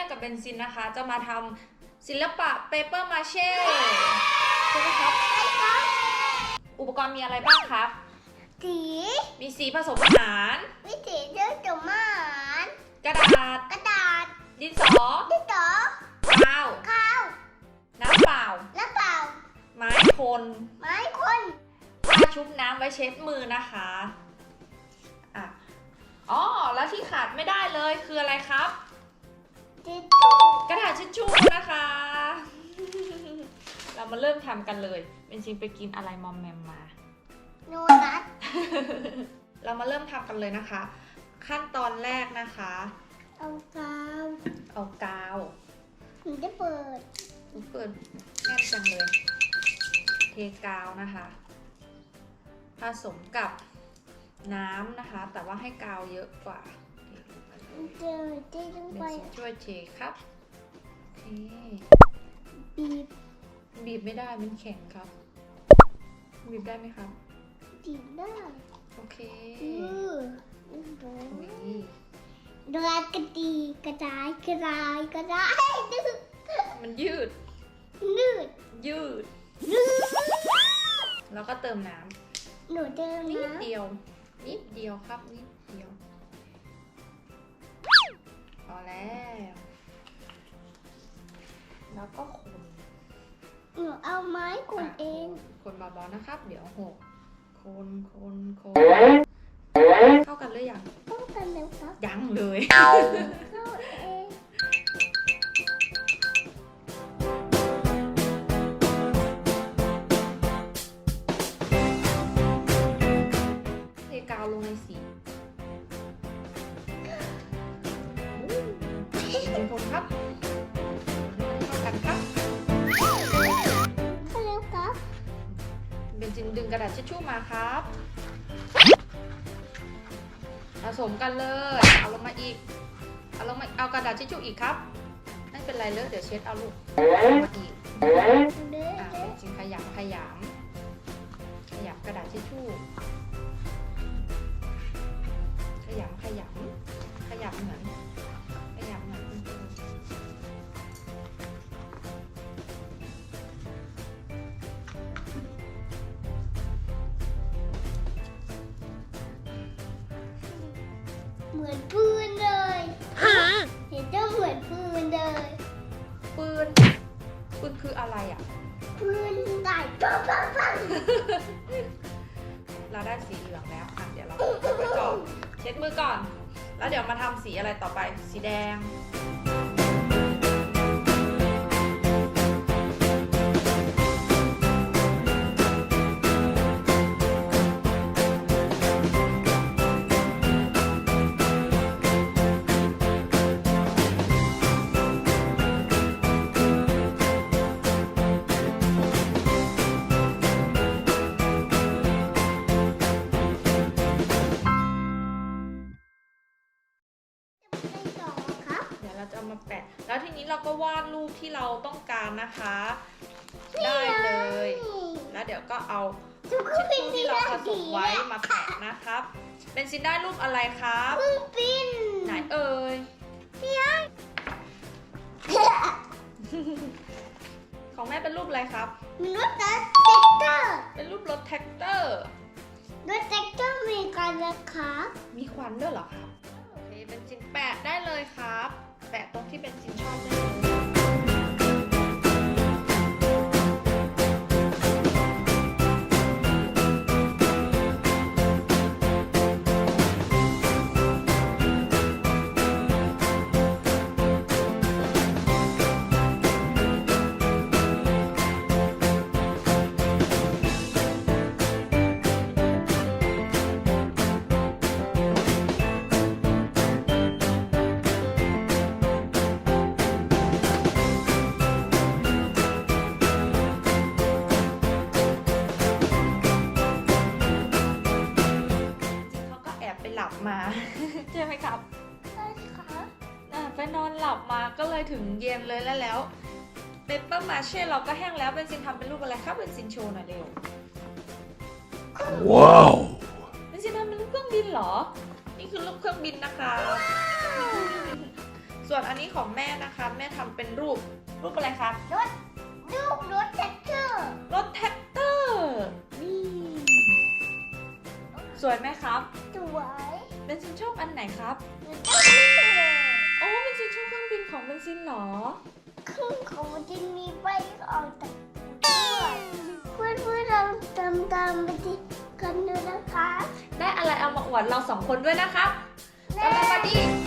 กกับเบนซินนะคะ จะมาทำศิลปะเปเปอร์มาเช่ใช่ไหมครับอุปกรณ์มีอะไรบ้างครับ สีมีสีผสมอาหาร วิถีเรื่องจมานกระดาษ กระดาษดินสอที่ต่อกาว ข้าวน้ำเปล่าและเปล่า ไม้คนไม้คนผ้าชุบน้ำไว้เช็ดมือนะคะอะอ๋อ แล้วที่ขาดไม่ได้เลยคืออะไรครับ จิตตู้กระดาษทิชชู่นะคะ เรามาเริ่มทำกันเลยเป็นจริงไปกินอะไรมอมแมมมา โนนัทเรามาเริ่มทำกันเลยนะคะ ขั้นตอนแรกนะคะ เอากาวเอากาวหนูจะเปิดเปิดแน่นจังเลย เทกาวนะคะ ผสมกับน้ำนะคะ แต่ว่าให้กาวเยอะกว่า เทลงไปเลยเจอที่ต้องไปนซินช่วยเทครับโอบีบบีบไม่ได้มันแข็งครับ บีบได้ไหมครับ บีบได้โอเคอืออุ๊ยดรากระดีกระจายกระจายกระจายมันยืดนืดยืดนืดแล้วก็เติมน้ำหนูเดินำนิดเดียวนิดเดียวครับนิด แล้ว แล้วก็คนหนูเอาไม้ขุดเองคนเบาๆนะครับ เดี๋ยวหกคนคนคนเข้ากันหรือยังต้องกันเร็วครับยังเลย กระดาษทิชชู่มาครับผสมกันเลย เอาลงมาอีก เอาลงมา เอากระดาษทิชชู่อีกครับ ไม่เป็นไรเลยเดี๋ยวเช็ดเอาลูกเอามาอีกเด้ออะเด้เบอนจินขยำขยำขยำกระดาษทิชชู่ เหมือนปืนเลยเห็นเจ้าเหมือนปืนเลยปืน ปืนคืออะไรอะ ปืนได้ปังปังปังเราได้สีเหลืองแล้วอะเดี๋ยวเราเอาไว้ก่อนเช็ดมือก่อน แล้วเดี๋ยวมาทำสีอะไรต่อไป สีแดง เดี๋ยวเราจะเอามาแปะ แล้วทีนี้เราก็วาดรูปที่เราต้องการนะคะ ได้เลย แล้วเดี๋ยวก็เอาทุกทิชคนชู่ที่เราผสมไว้มาแปะนะครับ เป็นซินได้รูปอะไรครับเครื่องบินไหนเอ่ยของแม่เป็นรูปอะไรครับมีรถแท็กเตอร์ เป็นรูปรถแท็กเตอร์ รถแท็กเตอร์มีการราคามีควันด้วยเหรอครับโอเคเป็นจินแปะได้เลยครับ แปะตรงที่เป็นสินชอบได้เลย นอนหลับมาก็เลยถึงเย็นเลยแล้วแล้วเปเปอร์มาเช่เราก็แห้งแล้วเป็นซินทำเป็นรูปอะไรครับเป็นซินโชว์หน่อยเร็ว Wow. เป็นซินทำเป็นรูปเครื่องบินเหรอ นี่คือรูปเครื่องบินนะคะ ส่วนอันนี้ของแม่นะคะ แม่ทำเป็นรูปรูปอะไรครับรถลูกรถแท็กเตอร์รถแท็กเตอร์นี่สวยไหมครับสวยเบนซินชอบอันไหนครับ ของเบนซินเหรอ ครึ่งของมันจะมีใบออกจากด้วยเพื่อนเพื่อนๆเราตามตามไปที่กันดูนะคะ ได้อะไรเอามาอวดเราสองคนด้วยนะครับแม่สวัสดีบ๊ายบาย